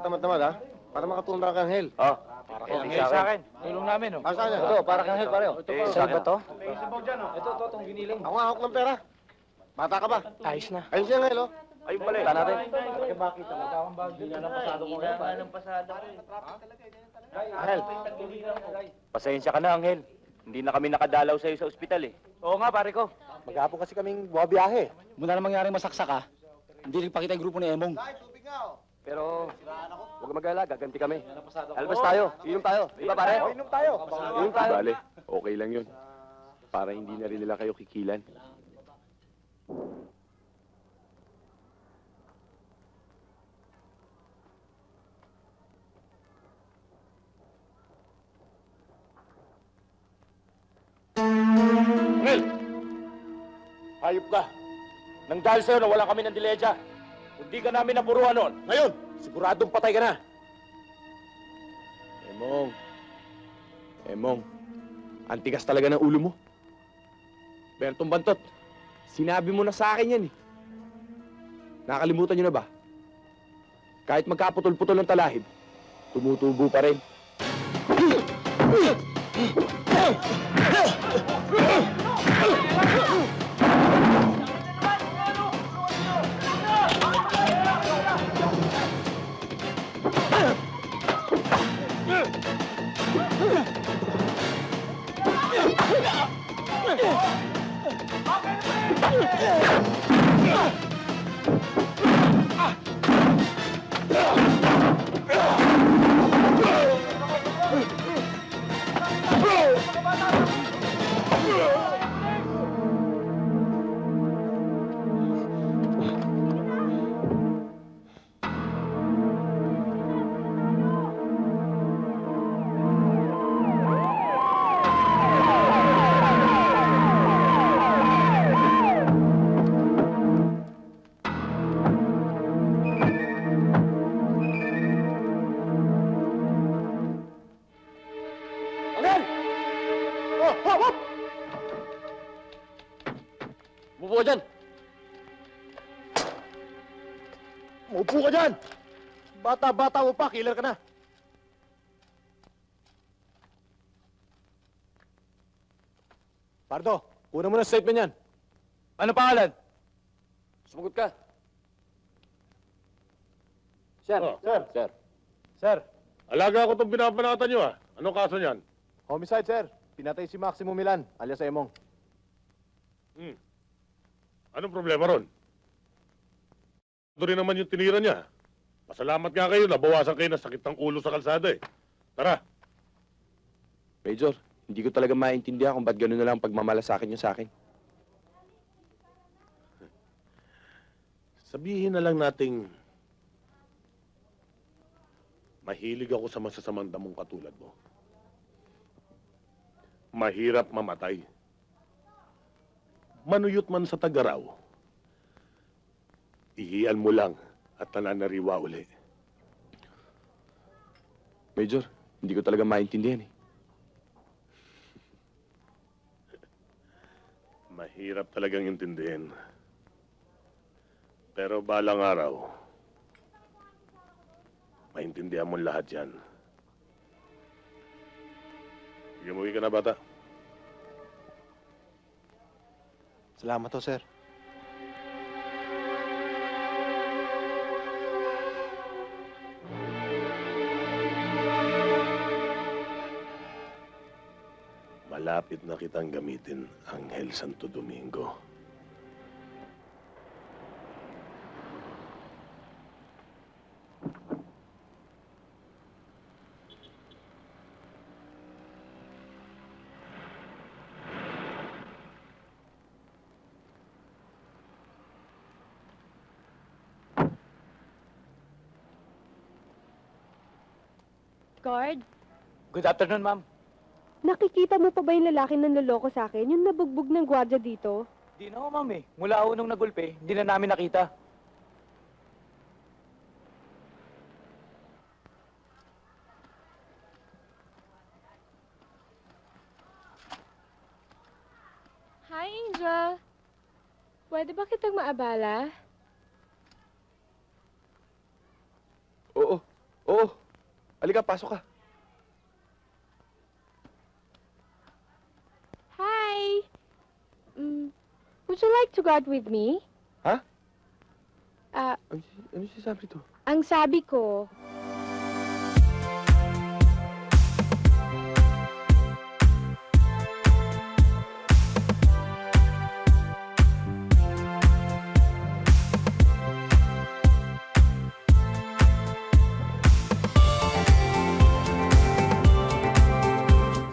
tulungan, ha? Para makatunda kang hell. Oh. Para Oh, kang hell sa akin. Tulong namin, oh. Asa yan? Ito, para kang hell, pareho. Eh, Sa'yo ba to? Ito, ito, itong giniling. Ako nga hawak ng pera. Bata ka ba? Ayos na. Ayun siya hell, oh. Ayun pala, eh. natin. Eh, bakit? Magkakang bag. Hindi na pasado ko ngayon. Hell. Pasensya ka na, Angel. Hindi na kami nakadalaw sa'yo sa ospital, eh. Oo nga, pare ko. Maghapon kasi kaming buwabiyahe. Mula na mangyaring masaksak ka, hindi nagpakita yung grupo ni Emong. Pero, huwag ka mag-alala, gaganti kami. Albas tayo, inom tayo. Di ba, pare? Inom tayo. Inom tayo. Bale, okay lang yun. Para hindi na rin nila kayo kikilan. Angel! Hayop ka. Nang dahil sa'yo, nawalan kami ng dileja. Kung di ka namin napuruan nun, ngayon, siguradong patay ka na. Emong. Emong. Ang tigas talaga ng ulo mo. Bertong Bantot, sinabi mo na sa akin yan eh. Nakalimutan nyo na ba? Kahit magkaputol-putol ng talahib, tumutubo pa rin. Angel! Hop, hop! Umupo ka dyan. Umupo ka dyan! Bata-bata mo pa, killer ka na. Pardo, una mo na statement yan. Ano pangalan? Sumagot ka. Sir, Sir. Sir. sir. Alaga ko itong binabanatan nyo ah. Anong kaso niyan? Homicide, sir. Pinatay si Maximo Milan, alias Emong. Hmm. Anong problema ron? Ito rin naman yung tinira niya. Pasalamat nga kayo, nabawasan kayo ng sakit ng ulo sa kalsada eh. Tara, Major, hindi ko talaga maintindihan kung ba't gano'n na lang ang pagmamalasakit niyo sa akin. sabihin na lang nating mahilig ako sa masasamang damong katulad mo. Mahirap mamatay. Manuyot man sa tagaraw, ihian mo lang at nananariwa uli. Major, hindi ko talaga maintindihan eh. Mahirap talagang intindihin. Pero balang araw, maintindihan mo lahat yan. Sige, umuwi ka na, bata. Salamat to, sir. Malapit na kitang gamitin, Anghel Santo Domingo. Guard, Good afternoon, ma'am. nakikita mo pa ba yung lalaki na naloko sa akin? Yung nabugbog ng gwardiya dito? Di na ako, ma'am eh. Mula ako nung nagulpe, hindi na namin nakita. Hi, Angel. Pwede ba kitang maabala? Oo, oo. Halika, pasok ka. Hi! Mm, would you like to go out with me? Ha? Ah, Ano, ano si sabi to? ang sabi ko,